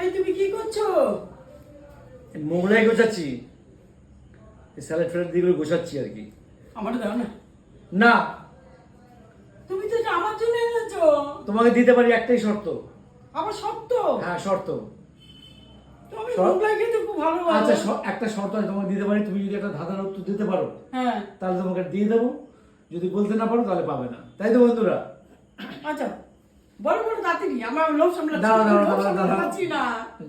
এই তুমি কি করছ? মোগলাই গোছাচ্ছি। স্যালাড ফ্যালাড দিয়ে গোছাচ্ছি আর কি। আমার দাও না। না। তুমি তো এটা আমার জন্য এনেছো। তোমাকে দিতে পারি একটাই শর্ত। আবার শক্ত হ্যাঁ শর্ত। তুমি শর্ত? মোগলাই খেতে খুব ভালোবাসো। আচ্ছা শ- একটা শর্ত আমি তোমাকে দিতে পারি তুমি যদি একটা ধাঁধার উত্তর দিতে পারো হ্যাঁ। তাহলে তোমাকে দিয়ে দেবো। যদি বলতে না পারো তাহলে পাবে না। তাই তো বন্ধুরা? আচ্ছা। বড় বড় তাড়াতাড়ি আমার লোভ সামলাচ্ছি দাঁড়াও, দাঁড়াও, লোভ দাঁড়াও, দাঁড়াও। না।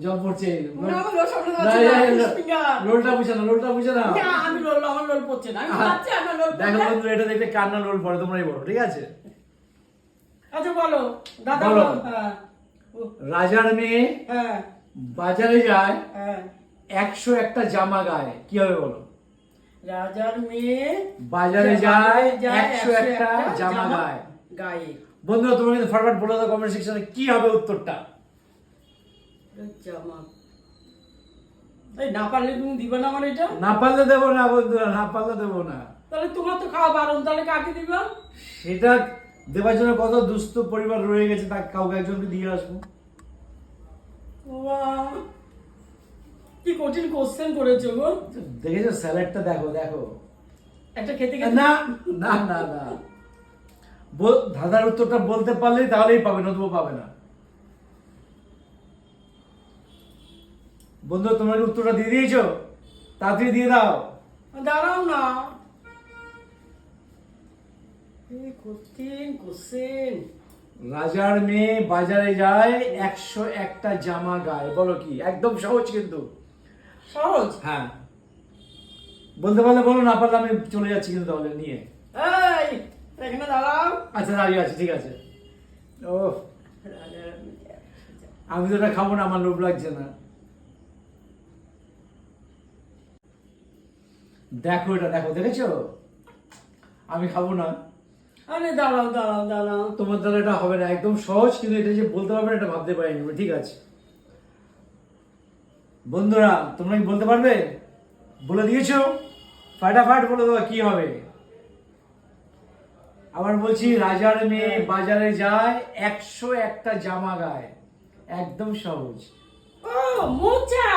জল পড়ছে। না, আমার লোভ সামলাতে না, পারছি না, না, না, fish finger। রোলটা বুঝে না রোলটা বুঝে না। না, আমি লোল আমার লোল পড়ছে না আমি আহা, আমার লোল দেখো বন্ধু এটা দেখলে কান্না রোল পড়ে তোমরাই বলো ঠিক আছে? আচ্ছা বলো দাদা বলো। হ্যাঁ। রাজার মেয়ে হ্যাঁ। বাজারে যায় হ্যাঁ। একশো একটা জামা গায়ে কি হবে বলো? রাজার মেয়ে বাজারে যায় যায় একশো একটা জামা গায়ে। গায়ে। বন্ধুরা তোমরা কিন্তু ফরওয়ার্ড বলে দাও কমেন্ট সেকশনে কি হবে উত্তরটা। জামা এই না পারলে তুমি দিবে না আমার এটা? না পারলে দেবো না বন্ধুরা না পারলে দেবো না। তাহলে তোমার তো খাওয়া বারণ তাহলে কাকে দিবা? সেটা দেওয়ার জন্য কত দুস্থ পরিবার রয়ে গেছে তাকে কাউকে একজনকে দিয়ে আসব। কি কঠিন কোশ্চেন করেছ গো। দেখেছ স্যালাডটা দেখো দেখো। একটা খেতে না না না না। ধাঁধার উত্তরটা বলতে পারলেই তাহলেই পাবে নতুবা পাবে না। বন্ধু তোমরা উত্তরটা দিয়ে দিয়েছ? তাড়াতাড়ি দিয়ে দাও। দাঁড়াও না। রাজার মেয়ে বাজারে যায় একশো একটা জামা গায়ে। বলো কি? একদম সহজ কিন্তু। সহজ? হ্যাঁ। বলতে পারলে বলো না পারলে আমি চলে যাচ্ছি কিন্তু তাহলে নিয়ে। এখানে দাঁড়াও। আচ্ছা দাঁড়িয়ে আছি ঠিক আছে। ও আমি তো এটা খাব না আমার লোভ লাগছে না। দেখো এটা দেখো দেখেছ? আমি খাব না। আরে দাঁড়াও দাঁড়াও দাঁড়াও। তোমার দ্বারা এটা হবে না একদম সহজ কিন্তু এটা যে বলতে পারবে না এটা ভাবতে পারিনি। ঠিক আছে। বন্ধুরা তোমরা কি বলতে পারবে? বলে দিয়েছ? ফাটাফাট বলে দেওয়া কি হবে? আবার বলছি রাজার মেয়ে বাজারে যায় একশো একটা জামা গায়ে। একদম সহজ। ও মোচা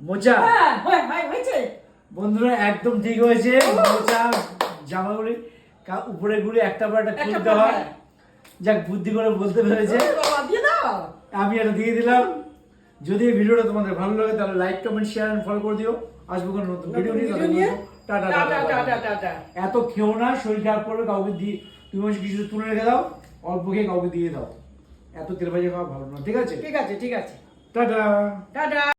মোচা হ্যাঁ হয় হয় হয়েছে। বন্ধুরা একদম ঠিক হয়েছে। মোচা জামাগুলি উপরে ঘুরে একটা পর একটা খুলতে হয়। হ্যাঁ। যাক বুদ্ধি করে বলতে পেরেছে। আমি এটা দিয়ে দিলাম। যদি ভিডিওটা তোমাদের ভালো লাগে তাহলে like comment share and follow করে দিও। আসব কোনো নতুন ভিডিও ভিডিও নিয়ে। টাটা টাটা এত খেও না শরীর খারাপ করবে কাউকে দিয়ে তুমি মানুষ কিছু তুলে রেখে দাও অল্প খেয়ে কাউকে দিয়ে দাও। এত তেল ভাজা খাওয়া ভালো না ঠিক আছে? ঠিক আছে ঠিক আছে। টাটা। টাটা।